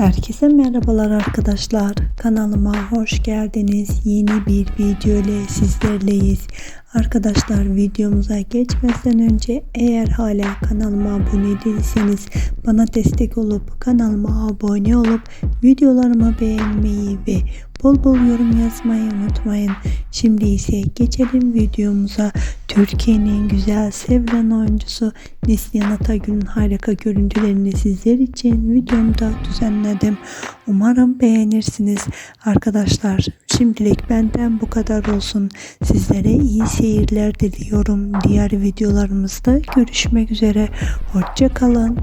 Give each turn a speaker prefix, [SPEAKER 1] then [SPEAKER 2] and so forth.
[SPEAKER 1] Herkese merhabalar arkadaşlar. Kanalıma hoş geldiniz. Yeni bir video ile sizlerleyiz. Arkadaşlar videomuza geçmeden önce eğer hala kanalıma abone değilseniz bana destek olup kanalıma abone olup videolarımı beğenmeyi ve bol bol yorum yazmayı unutmayın. Şimdi ise geçelim videomuza. Türkiye'nin güzel sevilen oyuncusu Neslihan Atagül'ün harika görüntülerini sizler için videomda düzenledim. Umarım beğenirsiniz. Arkadaşlar şimdilik benden bu kadar olsun. Sizlere iyi seyirler diliyorum. Diğer videolarımızda görüşmek üzere. Hoşça kalın.